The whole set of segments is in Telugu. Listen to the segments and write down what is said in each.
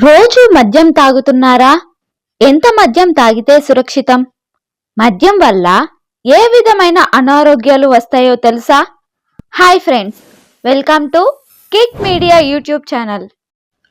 రోజు మద్యం తాగుతున్నారా? ఎంత మద్యం తాగితే సురక్షితం? మద్యం వల్ల ఏ విధమైన అనారోగ్యాలు వస్తాయో తెలుసా? Hi friends welcome to Kick Media YouTube channel.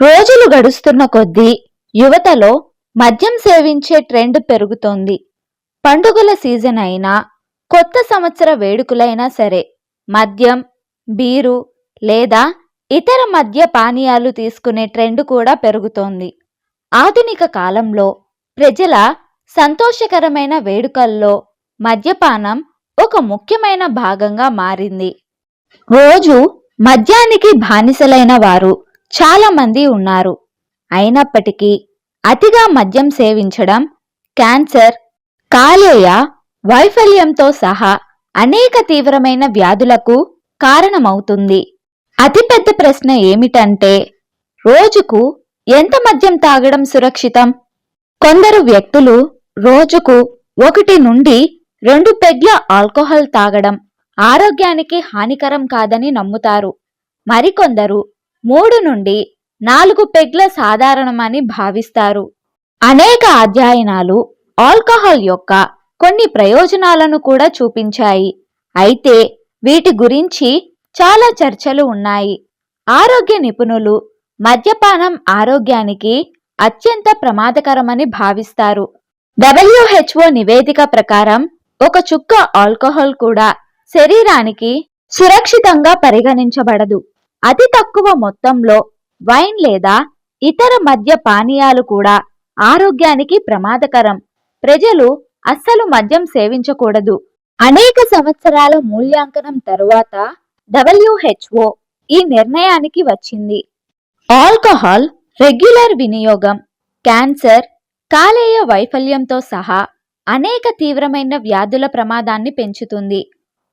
రోజులు గడుస్తున్న కొద్దీ యువతలో మద్యం సేవించే ట్రెండ్ పెరుగుతోంది. పండుగల సీజన్ అయినా కొత్త సంవత్సర వేడుకలైనా సరే మద్యం బీరు లేదా ఇతర మద్య పానీయాలు తీసుకునే ట్రెండ్ కూడా పెరుగుతోంది. ఆధునిక కాలంలో ప్రజల సంతోషకరమైన వేడుకల్లో మద్యపానం ఒక ముఖ్యమైన భాగంగా మారింది. రోజు మద్యానికి బానిసలైన వారు చాలామంది ఉన్నారు. అయినప్పటికీ అతిగా మద్యం సేవించడం క్యాన్సర్ కాలేయ వైఫల్యంతో సహా అనేక తీవ్రమైన వ్యాధులకు కారణమవుతుంది. అతిపెద్ద ప్రశ్న ఏమిటంటే రోజుకు ఎంత మద్యం తాగడం సురక్షితం? కొందరు వ్యక్తులు రోజుకు ఒకటి నుండి రెండు పెగ్ల ఆల్కహాల్ తాగడం ఆరోగ్యానికి హానికరం కాదని నమ్ముతారు. మరికొందరు మూడు నుండి నాలుగు పెగ్ల సాధారణమని భావిస్తారు. అనేక అధ్యయనాలు ఆల్కహాల్ యొక్క కొన్ని ప్రయోజనాలను కూడా చూపించాయి. అయితే వీటి గురించి చాలా చర్చలు ఉన్నాయి. ఆరోగ్య నిపుణులు మద్యపానం ఆరోగ్యానికి అత్యంత ప్రమాదకరమని భావిస్తారు. డబ్ల్యూహెచ్ఓ నివేదిక ప్రకారం ఒక చుక్క ఆల్కహాల్ కూడా శరీరానికి సురక్షితంగా పరిగణించబడదు. అతి తక్కువ మొత్తంలో వైన్ లేదా ఇతర మద్య పానీయాలు కూడా ఆరోగ్యానికి ప్రమాదకరం. ప్రజలు అస్సలు మద్యం సేవించకూడదు. అనేక సంవత్సరాల మూల్యాంకనం తరువాత డబ్ల్యూహెచ్ఓ ఈ నిర్ణయానికి వచ్చింది. ఆల్కహాల్ రెగ్యులర్ వినియోగం క్యాన్సర్ కాలేయ వైఫల్యంతో సహా అనేక తీవ్రమైన వ్యాధుల ప్రమాదాన్ని పెంచుతుంది.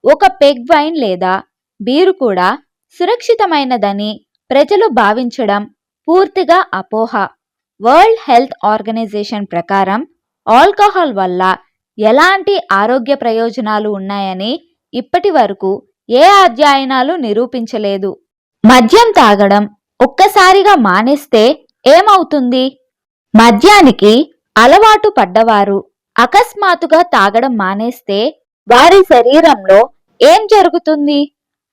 ఒక పెగ్ వైన్ లేదా బీరు కూడా సురక్షితమైనదని ప్రజలు భావించడం పూర్తిగా అపోహ. వరల్డ్ హెల్త్ ఆర్గనైజేషన్ ప్రకారం ఆల్కహాల్ వల్ల ఎలాంటి ఆరోగ్య ప్రయోజనాలు ఉన్నాయని ఇప్పటి వరకు ఏ అధ్యయనాలు నిరూపించలేదు. మద్యం తాగడం ఒక్కసారిగా మానేస్తే ఏమవుతుంది? మద్యానికి అలవాటు పడ్డవారు అకస్మాత్తుగా తాగడం మానేస్తే వారి శరీరంలో ఏం జరుగుతుంది?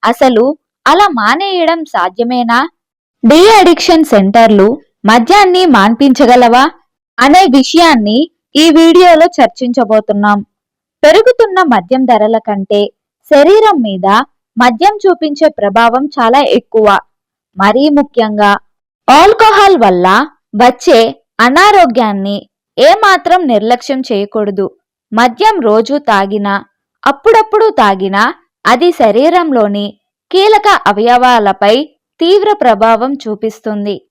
అసలు అలా మానేయడం సాధ్యమేనా? డీ అడిక్షన్ సెంటర్లు మద్యాన్ని మాన్పించగలవా అనే విషయాన్ని ఈ వీడియోలో చర్చించబోతున్నాం. పెరుగుతున్న మద్యం ధరల కంటే శరీరం మీద మద్యం చూపించే ప్రభావం చాలా ఎక్కువ. మరీ ముఖ్యంగా ఆల్కహాల్ వల్ల వచ్చే అనారోగ్యాన్ని ఏమాత్రం నిర్లక్ష్యం చేయకూడదు. మద్యం రోజు తాగినా అప్పుడప్పుడు తాగినా అది శరీరంలోని కీలక అవయవాలపై తీవ్ర ప్రభావం చూపిస్తుంది.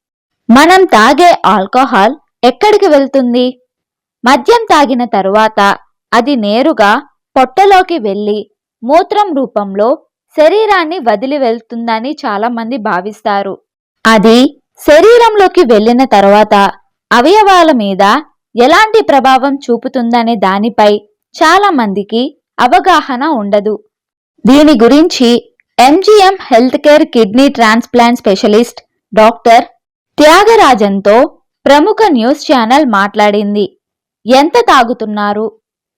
మనం తాగే ఆల్కహాల్ ఎక్కడికి వెళ్తుంది? మద్యం తాగిన తరువాత అది నేరుగా పొట్టలోకి వెళ్ళి మూత్రం రూపంలో శరీరాన్ని వదిలి వెళ్తుందని చాలా మంది భావిస్తారు. అది శరీరంలోకి వెళ్ళిన తర్వాత అవయవాల మీద ఎలాంటి ప్రభావం చూపుతుందనే దానిపై చాలా మందికి అవగాహన ఉండదు. దీని గురించి MGM health care kidney transplant specialist doctor త్యాగరాజన్తో ప్రముఖ న్యూస్ ఛానల్ మాట్లాడింది. ఎంత తాగుతున్నారు?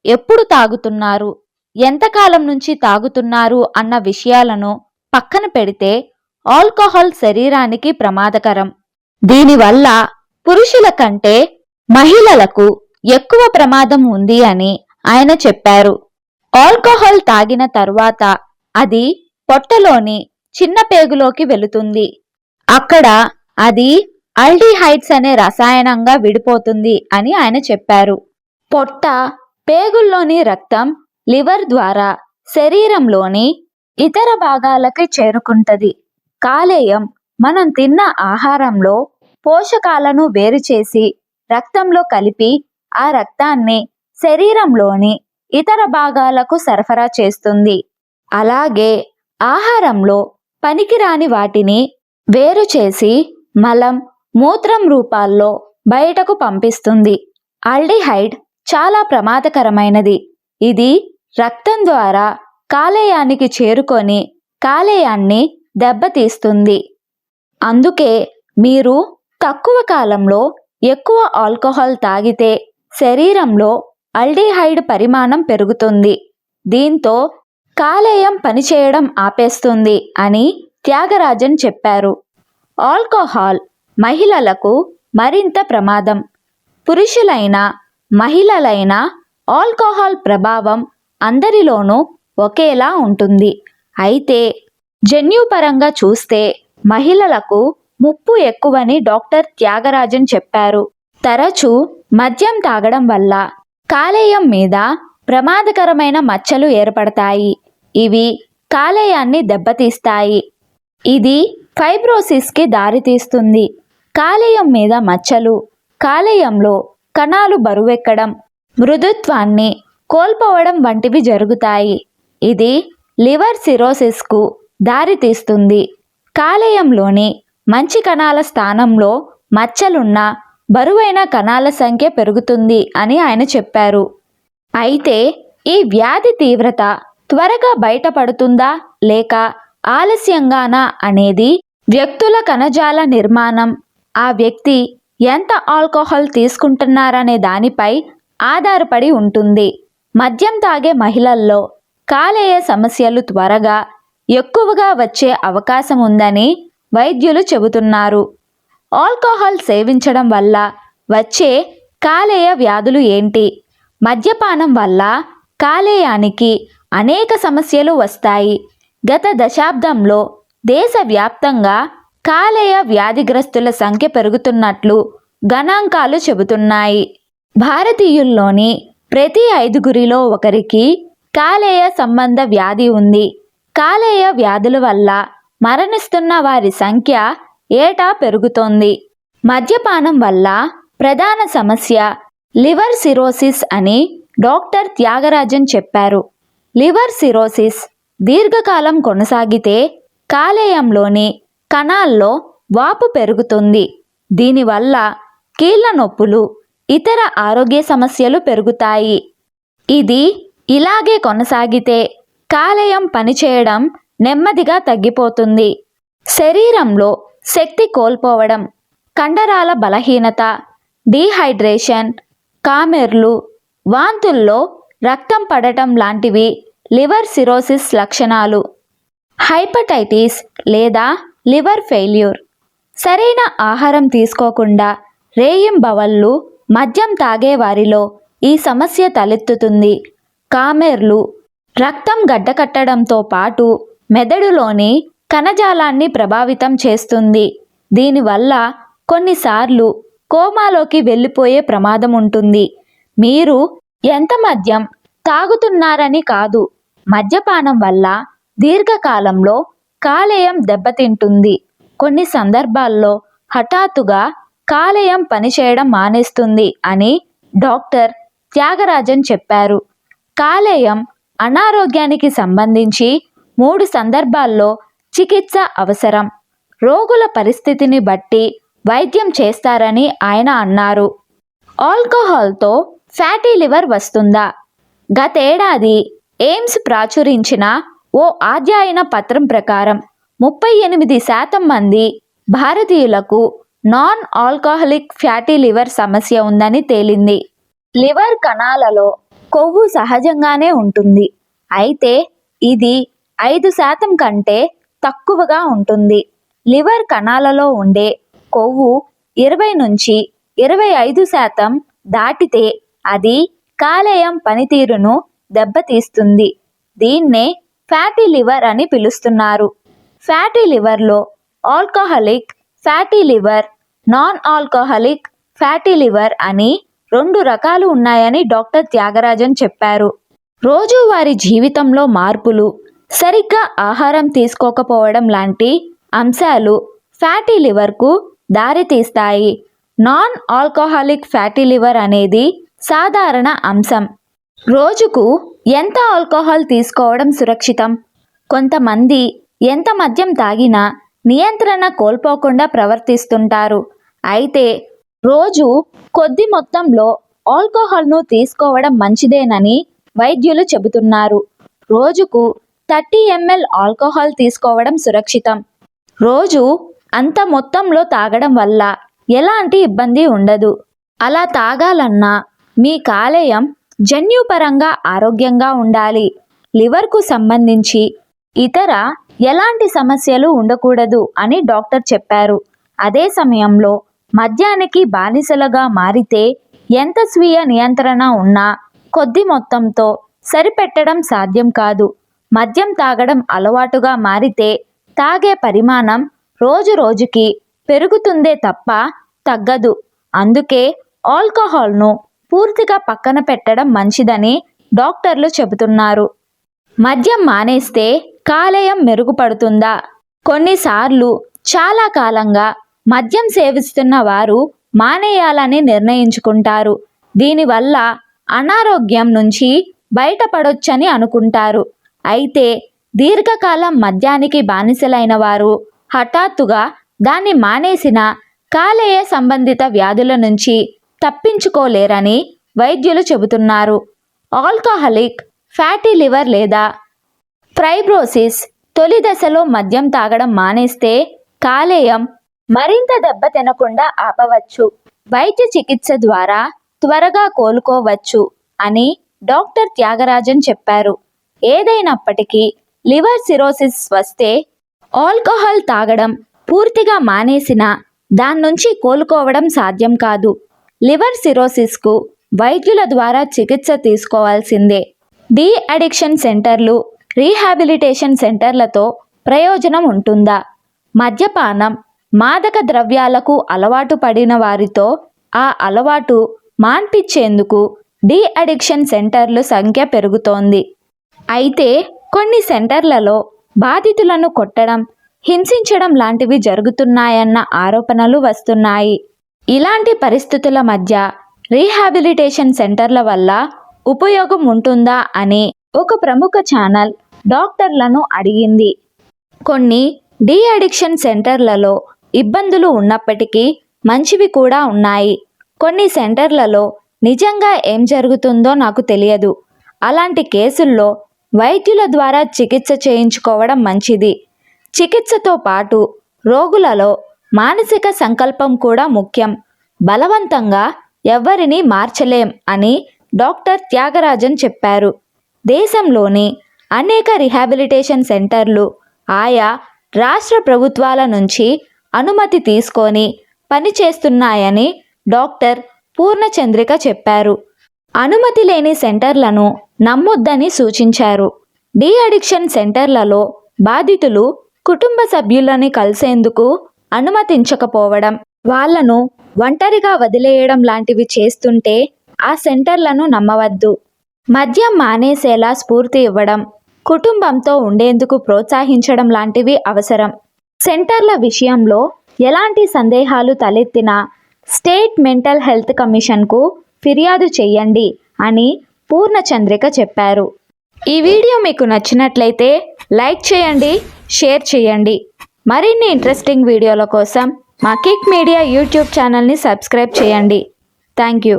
ఎప్పుడు తాగుతున్నారు? ఎంతకాలం నుంచి తాగుతున్నారు అన్న విషయాలను పక్కన పెడితే ఆల్కహాల్ శరీరానికి ప్రమాదకరం. దీనివల్ల పురుషుల కంటే మహిళలకు ఎక్కువ ప్రమాదం ఉంది అని ఆయన చెప్పారు. ఆల్కహాల్ తాగిన తరువాత అది పొట్టలోని చిన్న పేగులోకి వెళుతుంది. అక్కడ అది అల్డిహైడ్స్ అనే రసాయనంగా విడిపోతుంది అని ఆయన చెప్పారు. పొట్ట పేగుల్లోని రక్తం లివర్ ద్వారా శరీరంలోని ఇతర భాగాలకి చేరుకుంటది. కాలేయం మనం తిన్న ఆహారంలో పోషకాలను వేరు చేసి రక్తంలో కలిపి ఆ రక్తాన్ని శరీరంలోని ఇతర భాగాలకు సరఫరా చేస్తుంది. అలాగే ఆహారంలో పనికిరాని వాటిని వేరు చేసి మలం మూత్రం రూపాల్లో బయటకు పంపిస్తుంది. ఆల్డిహైడ్ చాలా ప్రమాదకరమైనది. ఇది రక్తం ద్వారా కాలేయానికి చేరుకొని కాలేయాన్ని దెబ్బతీస్తుంది. అందుకే మీరు తక్కువ కాలంలో ఎక్కువ ఆల్కహాల్ తాగితే శరీరంలో అల్డిహైడ్ పరిమాణం పెరుగుతుంది. దీంతో కాలేయం పనిచేయడం ఆపేస్తుంది అని త్యాగరాజన్ చెప్పారు. ఆల్కహాల్ మహిళలకు మరింత ప్రమాదం. పురుషులైన మహిళలైన ఆల్కహాల్ ప్రభావం అందరిలోనూ ఒకేలా ఉంటుంది. అయితే జన్యుపరంగా చూస్తే మహిళలకు ముప్పు ఎక్కువని డాక్టర్ త్యాగరాజన్ చెప్పారు. తరచూ మద్యం తాగడం వల్ల కాలేయం మీద ప్రమాదకరమైన మచ్చలు ఏర్పడతాయి. ఇవి కాలేయాన్ని దెబ్బతీస్తాయి. ఇది ఫైబ్రోసిస్కి దారితీస్తుంది. కాలేయం మీద మచ్చలు కాలేయంలో కణాలు బరువెక్కడం మృదుత్వాన్ని కోల్పోవడం వంటివి జరుగుతాయి. ఇది లివర్ సిరోసిస్కు దారితీస్తుంది. కాలేయంలోని మంచి కణాల స్థానంలో మచ్చలున్న బరువైన కణాల సంఖ్య పెరుగుతుంది అని ఆయన చెప్పారు. అయితే ఈ వ్యాధి తీవ్రత త్వరగా బయటపడుతుందా లేక ఆలస్యంగానా అనేది వ్యక్తుల కణజాల నిర్మాణం. ఆ వ్యక్తి ఎంత ఆల్కహాల్ తీసుకుంటున్నారనే దానిపై ఆధారపడి ఉంటుంది. మద్యం తాగే మహిళల్లో కాలేయ సమస్యలు త్వరగా ఎక్కువగా వచ్చే అవకాశం ఉందని వైద్యులు చెబుతున్నారు. ఆల్కహాల్ సేవించడం వల్ల వచ్చే కాలేయ వ్యాధులు ఏంటి? మద్యపానం వల్ల కాలేయానికి అనేక సమస్యలు వస్తాయి. గత దశాబ్దంలో దేశవ్యాప్తంగా కాలేయ వ్యాధిగ్రస్తుల సంఖ్య పెరుగుతున్నట్లు గణాంకాలు చెబుతున్నాయి. భారతీయుల్లోని ప్రతి ఐదుగురిలో ఒకరికి కాలేయ సంబంధ వ్యాధి ఉంది. కాలేయ వ్యాధుల వల్ల మరణిస్తున్న వారి సంఖ్య ఏటా పెరుగుతోంది. మద్యపానం వల్ల ప్రధాన సమస్య లివర్ సిరోసిస్ అని డాక్టర్ త్యాగరాజన్ చెప్పారు. లివర్ సిరోసిస్ దీర్ఘకాలం కొనసాగితే కాలేయంలోని కణాల్లో వాపు పెరుగుతుంది. దీనివల్ల కీళ్ళ నొప్పులు ఇతర ఆరోగ్య సమస్యలు పెరుగుతాయి. ఇది ఇలాగే కొనసాగితే కాలేయం పనిచేయడం నెమ్మదిగా తగ్గిపోతుంది. శరీరంలో శక్తి కోల్పోవడం కండరాల బలహీనత డీహైడ్రేషన్ కామెర్లు వాంతుల్లో రక్తం పడటం లాంటివి లివర్ సిరోసిస్ లక్షణాలు. హైపటైటిస్ లేదా లివర్ ఫెయిల్యూర్. సరైన ఆహారం తీసుకోకుండా రేయింబవళ్ళు మద్యం తాగేవారిలో ఈ సమస్య తలెత్తుతుంది. కామెర్లు రక్తం గడ్డకట్టడంతో పాటు మెదడులోని కణజాలాన్ని ప్రభావితం చేస్తుంది. దీనివల్ల కొన్నిసార్లు కోమాలోకి వెళ్ళిపోయే ప్రమాదం ఉంటుంది. మీరు ఎంత మద్యం తాగుతున్నారని కాదు మద్యపానం వల్ల దీర్ఘకాలంలో కాలేయం దెబ్బతింటుంది. కొన్ని సందర్భాల్లో హఠాత్తుగా కాలేయం పనిచేయడం మానేస్తుంది అని డాక్టర్ త్యాగరాజన్ చెప్పారు. కాలేయం అనారోగ్యానికి సంబంధించి మూడు సందర్భాల్లో చికిత్స అవసరం. రోగుల పరిస్థితిని బట్టి వైద్యం చేస్తారని ఆయన అన్నారు. ఆల్కహాల్తో ఫ్యాటీ లివర్ వస్తుందా? గతేడాది ఎయిమ్స్ ప్రాచురించిన ఓ అధ్యయన పత్రం ప్రకారం ముప్పై ఎనిమిది శాతం మంది భారతీయులకు నాన్ ఆల్కహాలిక్ ఫ్యాటీ లివర్ సమస్య ఉందని తేలింది. లివర్ కణాలలో కొవ్వు సహజంగానే ఉంటుంది. అయితే ఇది ఐదు శాతం కంటే తక్కువగా ఉంటుంది. లివర్ కణాలలో ఉండే కొవ్వు ఇరవై నుంచి ఇరవై ఐదు శాతం దాటితే అది కాలేయం పనితీరును దెబ్బతీస్తుంది. దీన్నే ఫ్యాటీ లివర్ అని పిలుస్తున్నారు. Fatty లివర్లో alcoholic fatty liver non alcoholic fatty liver అని రెండు రకాలు ఉన్నాయని డాక్టర్ త్యాగరాజన్ చెప్పారు. రోజువారీ జీవితంలో మార్పులు సరిగ్గా ఆహారం తీసుకోకపోవడం లాంటి అంశాలు ఫ్యాటీ లివర్కు దారితీస్తాయి. నాన్ ఆల్కహాలిక్ ఫ్యాటీ లివర్ అనేది సాధారణ అంశం. రోజుకు ఎంత ఆల్కహాల్ తీసుకోవడం సురక్షితం? కొంతమంది ఎంత మద్యం తాగినా నియంత్రణ కోల్పోకుండా ప్రవర్తిస్తుంటారు. అయితే రోజు కొద్ది మొత్తంలో ఆల్కహాల్ను తీసుకోవడం మంచిదేనని వైద్యులు చెబుతున్నారు. రోజుకు థర్టీ ఎంఎల్ ఆల్కహాల్ తీసుకోవడం సురక్షితం. రోజు అంత మొత్తంలో తాగడం వల్ల ఎలాంటి ఇబ్బంది ఉండదు. అలా తాగాలన్నా మీ కాలేయం జన్యుపరంగా ఆరోగ్యంగా ఉండాలి. లివర్కు సంబంధించి ఇతర ఎలాంటి సమస్యలు ఉండకూడదు అని డాక్టర్ చెప్పారు. అదే సమయంలో మద్యానికి బానిసలుగా మారితే ఎంత స్వీయ నియంత్రణ ఉన్నా కొద్ది మొత్తంతో సరిపెట్టడం సాధ్యం కాదు. మద్యం తాగడం అలవాటుగా మారితే తాగే పరిమాణం రోజు రోజుకి పెరుగుతుందే తప్ప తగ్గదు. అందుకే ఆల్కహాల్ను పూర్తిగా పక్కన పెట్టడం మంచిదని డాక్టర్లు చెబుతున్నారు. మద్యం మానేస్తే కాలేయం మెరుగుపడుతుందా? కొన్నిసార్లు చాలా కాలంగా మద్యం సేవిస్తున్న వారు మానేయాలని నిర్ణయించుకుంటారు. దీనివల్ల అనారోగ్యం నుంచి బయటపడొచ్చని అనుకుంటారు. అయితే దీర్ఘకాలం మద్యానికి బానిసలైన వారు హఠాత్తుగా దాన్ని మానేసిన కాలేయ సంబంధిత వ్యాధుల నుంచి తప్పించుకోలేరని వైద్యులు చెబుతున్నారు. ఆల్కహాలిక్ ఫ్యాటీ లివర్ లేదా ఫ్రైబ్రోసిస్ తొలి దశలో మద్యం తాగడం మానేస్తే కాలేయం మరింత దెబ్బ తినకుండా ఆపవచ్చు. వైద్య చికిత్స ద్వారా త్వరగా కోలుకోవచ్చు అని డాక్టర్ త్యాగరాజన్ చెప్పారు. ఏదైనప్పటికీ లివర్ సిరోసిస్ వస్తే ఆల్కహాల్ తాగడం పూర్తిగా మానేసిన దాని నుంచి కోలుకోవడం సాధ్యం కాదు. లివర్ సిరోసిస్కు వైద్యుల ద్వారా చికిత్స తీసుకోవాల్సిందే. డీ అడిక్షన్ సెంటర్లు రీహాబిలిటేషన్ సెంటర్లతో ప్రయోజనం ఉంటుందా? మద్యపానం మాదక ద్రవ్యాలకు అలవాటు పడిన వారితో ఆ అలవాటు మాన్పించేందుకు డీ అడిక్షన్ సెంటర్లు సంఖ్య పెరుగుతోంది. అయితే కొన్ని సెంటర్లలో బాధితులను కొట్టడం హింసించడం లాంటివి జరుగుతున్నాయన్న ఆరోపణలు వస్తున్నాయి. ఇలాంటి పరిస్థితుల మధ్య రీహాబిలిటేషన్ సెంటర్ల వల్ల ఉపయోగం ఉంటుందా అని ఒక ప్రముఖ ఛానల్ డాక్టర్లను అడిగింది. కొన్ని డీ అడిక్షన్ సెంటర్లలో ఇబ్బందులు ఉన్నప్పటికీ మంచివి కూడా ఉన్నాయి. కొన్ని సెంటర్లలో నిజంగా ఏం జరుగుతుందో నాకు తెలియదు. అలాంటి కేసుల్లో వైద్యుల ద్వారా చికిత్స చేయించుకోవడం మంచిది. చికిత్సతో పాటు రోగులలో మానసిక సంకల్పం కూడా ముఖ్యం. బలవంతంగా ఎవ్వరినీ మార్చలేం అని డాక్టర్ త్యాగరాజన్ చెప్పారు. దేశంలోని అనేక రిహాబిలిటేషన్ సెంటర్లు ఆయా రాష్ట్ర ప్రభుత్వాల నుంచి అనుమతి తీసుకొని పనిచేస్తున్నాయని డాక్టర్ పూర్ణచంద్రిక చెప్పారు. అనుమతి లేని సెంటర్లను నమ్మొద్దని సూచించారు. డీ అడిక్షన్ సెంటర్లలో బాధితులు కుటుంబ సభ్యులని కలిసేందుకు అనుమతించకపోవడం వాళ్ళను ఒంటరిగా వదిలేయడం లాంటివి చేస్తుంటే ఆ సెంటర్లను నమ్మవద్దు. మద్యం మానేసేలా స్ఫూర్తి ఇవ్వడం కుటుంబంతో ఉండేందుకు ప్రోత్సహించడం లాంటివి అవసరం. సెంటర్ల విషయంలో ఎలాంటి సందేహాలు తలెత్తినా స్టేట్ మెంటల్ హెల్త్ కమిషన్కు ఫిర్యాదు చేయండి అని పూర్ణచంద్రిక చెప్పారు. ఈ వీడియో మీకు నచ్చినట్లయితే లైక్ చేయండి షేర్ చేయండి. మరిన్ని ఇంట్రెస్టింగ్ వీడియోల కోసం మా కిక్ మీడియా యూట్యూబ్ ఛానల్ని సబ్స్క్రైబ్ చేయండి. Thank you